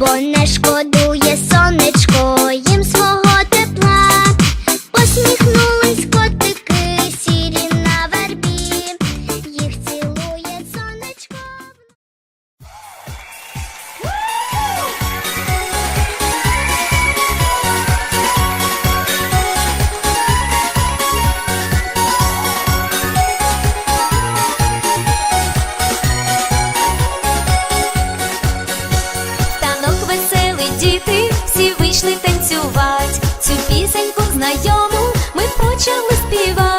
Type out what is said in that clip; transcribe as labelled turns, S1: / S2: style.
S1: бо не шкоди. пісеньку знайому ми почали співати.